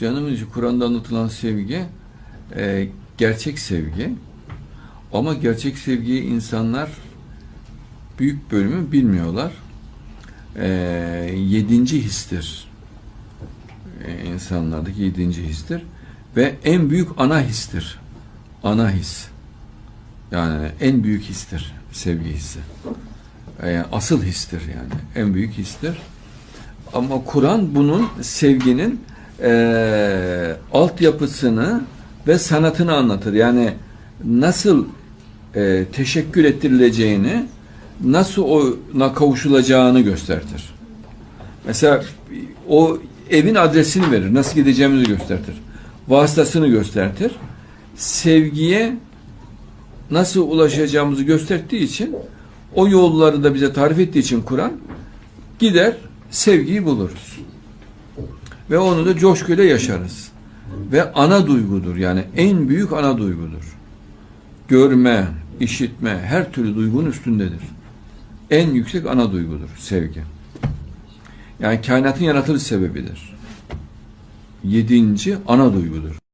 Canımın içi Kur'an'da anlatılan sevgi e, gerçek sevgi. Ama gerçek sevgiyi insanlar büyük bölümü bilmiyorlar. E, yedinci histir. E, insanlardaki yedinci histir. Ve en büyük ana histir. Ana his. Yani en büyük histir sevgi hissi. E, asıl histir yani. En büyük histir. Ama Kur'an bunun sevginin e, altyapısını ve sanatını anlatır. Yani nasıl e, teşekkür ettirileceğini, nasıl ona kavuşulacağını göstertir. Mesela o evin adresini verir, nasıl gideceğimizi göstertir. Vasıtasını göstertir. Sevgiye nasıl ulaşacağımızı gösterdiği için o yolları da bize tarif ettiği için Kur'an gider sevgiyi buluruz. Ve onu da coşkuyla yaşarız. Ve ana duygudur yani en büyük ana duygudur. Görme, işitme her türlü duygunun üstündedir. En yüksek ana duygudur sevgi. Yani kainatın yaratılış sebebidir. Yedinci ana duygudur.